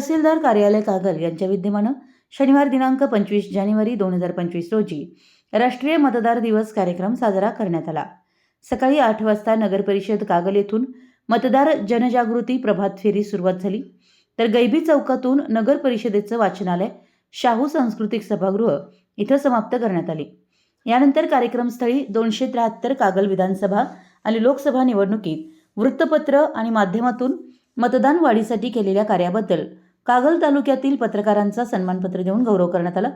तहसीलदार कार्यालय कागल यांच्या विद्यमानं शनिवार दिनांक पंचवीस जानेवारी दोन हजार पंचवीस रोजी राष्ट्रीय मतदार दिवस कार्यक्रम साजरा करण्यात आला. सकाळी आठ वाजता नगरपरिषद कागल येथून मतदार जनजागृती प्रभात फेरी सुरुवात झाली. तर गैबी चौकातून नगर परिषदेचं वाचनालय शाहू सांस्कृतिक सभागृह इथं समाप्त करण्यात आले. यानंतर कार्यक्रमस्थळी दोनशे त्र्याहत्तर कागल विधानसभा आणि लोकसभा निवडणुकीत वृत्तपत्र आणि माध्यमातून मतदान वाढीसाठी केलेल्या कार्याबद्दल कागल तालुक्यातील पत्रकारांचा सन्मानपत्र देऊन गौरव करण्यात आला.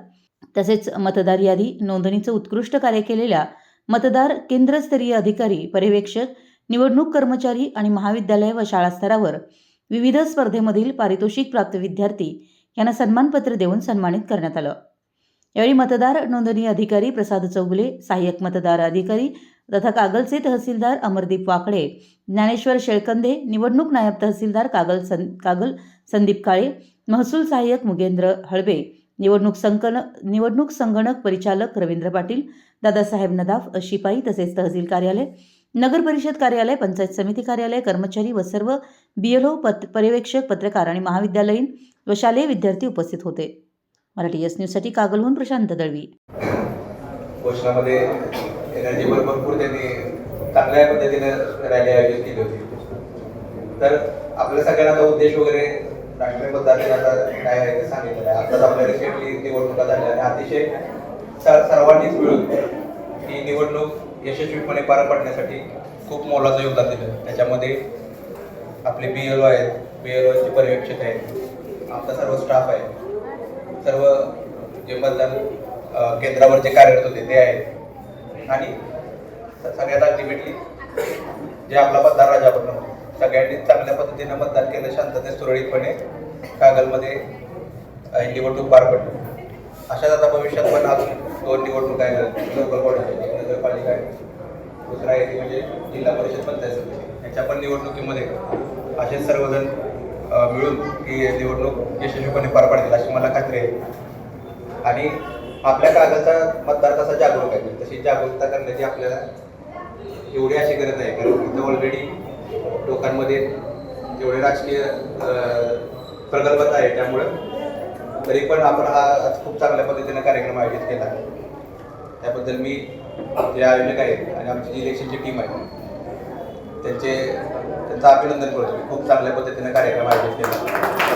तसेच मतदार यादी नोंदणीचं उत्कृष्ट कार्य केलेल्या मतदार केंद्रस्तरीय अधिकारी पर्यवेक्षक निवडणूक कर्मचारी आणि महाविद्यालय व शाळा स्तरावर विविध स्पर्धेमधील पारितोषिक प्राप्त विद्यार्थी यांना सन्मानपत्र देऊन सन्मानित करण्यात आलं. यावेळी मतदार नोंदणी अधिकारी प्रसाद चौगुले सहाय्यक मतदार अधिकारी तथा कागलचे तहसीलदार अमरदीप वाकडे ज्ञानेश्वर शेळकंदे निवडणूक नायब तहसीलदार कागल सं कागल संदीप काळे महसूल सहाय्यक मुगेंद्र हळबे निवडणूक संकन निवडणूक संगणक परिचालक रवींद्र पाटील दादासाहेब नदाफ शिपाई तसेच तहसील कार्यालय नगर परिषद कार्यालय पंचायत समिती कार्यालय कर्मचारी व सर्व बीएलओ पत पर्यवेक्षक पत्रकार आणि महाविद्यालयीन व शालेय विद्यार्थी उपस्थित होते. मराठी एस न्यूजसाठी कागलहून प्रशांत दळवी. एनर्जीवर भरपूर त्यांनी चांगल्या पद्धतीने रॅली आयोजित केली होती. तर आपल्या सगळ्यांना आता उद्देश वगैरे राष्ट्रीय मतदार काय आहे ते सांगितलं आहे. आताच आपल्या रिसेंटली निवडणुका झाल्या आणि अतिशय सर्वांनीच मिळून ही निवडणूक यशस्वीपणे पार पाडण्यासाठी खूप मोलाचं योगदान दिलं. त्याच्यामध्ये आपले बी एल ओ आहेत बी एल ओचे पर्यवेक्षक आहेत आमचा सर्व स्टाफ आहे सर्व जे मतदान केंद्रावर जे कार्यरत होते ते आहेत. आणि स- सगळ्यात अल्टिमेटली जे आपला मतदार राजा बनवतो सगळ्यांनी चांगल्या पद्धतीनं मतदान केलं शांततेत सुरळीतपणे कागलमध्ये निवडणूक पार पडली. अशाच आता भविष्यात पण अजून दोन निवडणूक आहेत लोकल बॉडी नगरपालिका आहे. दुसरा आहे ती म्हणजे जिल्हा परिषद पंचायत समिती. याच्या पण निवडणुकीमध्ये असे सर्वजण मिळून ही निवडणूक यशस्वीपणे पार पाडतील अशी मला खात्री आहे. आणि आपल्या कागदचा मतदार कसा जागरूक आहे. तशी जागरूकता करण्याची आपल्याला एवढी अशी गरज आहे कारण इथं ऑलरेडी लोकांमध्ये जेवढे राजकीय प्रगल्भता आहे त्यामुळं तरी पण आपण हा आज खूप चांगल्या पद्धतीने कार्यक्रम आयोजित केला. त्याबद्दल मी जे आयोजक आहेत आणि आमची जी इलेक्शनची टीम आहे त्यांचे त्यांचं अभिनंदन करतो. खूप चांगल्या पद्धतीने कार्यक्रम आयोजित केला.